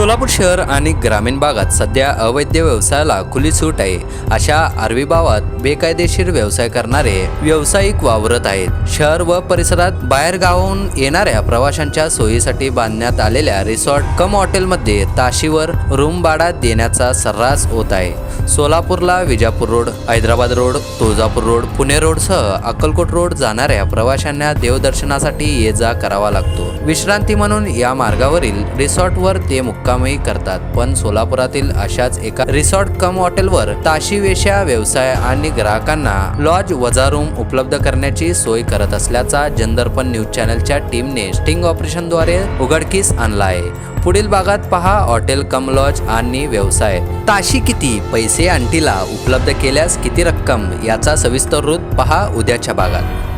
सोलापूर शहर आणि ग्रामीण भागात सध्या अवैध व्यवसायाला खुली सूट आहे. अशा आरवी भावात बेकायदेशीर व्यवसाय करणारे व्यावसायिक वावरत आहेत. शहर व परिसरात बाहेर गावाहून येणाऱ्या प्रवाशांच्या सोयीसाठी बांधण्यात आलेल्या रिसॉर्ट कम हॉटेलमध्ये ताशीवर रूम भाडा देण्याचा सर्रास होत आहे. सोलापूरला Vijapur road Hyderabad road Tuljapur road Pune रोडसह Akkalkot road जाणाऱ्या प्रवाशांना देवदर्शनासाठी ये जा करावा लागतो. विश्रांती म्हणून या मार्गावरील रिसॉर्टवर ते बांधकामही करतात. पण सोलापुरातील अशाच एका रिसॉर्ट कम हॉटेलवर ताशीवेशा व्यवसाय आणि ग्राहकांना लॉज वजा रूम उपलब्ध करण्याची सोय करत असल्याचा जंदर्पण न्यूज चॅनलच्या टीमने स्टिंग ऑपरेशनद्वारे उघडकीस आणला आहे पुढील भागात पहा हॉटेल कम लॉज आणि व्यवसाय. ताशी किती? पैसे अंटीला उपलब्ध केल्यास किती रक्कम? याचा सविस्तर रूप पहा उद्याच्या भागात.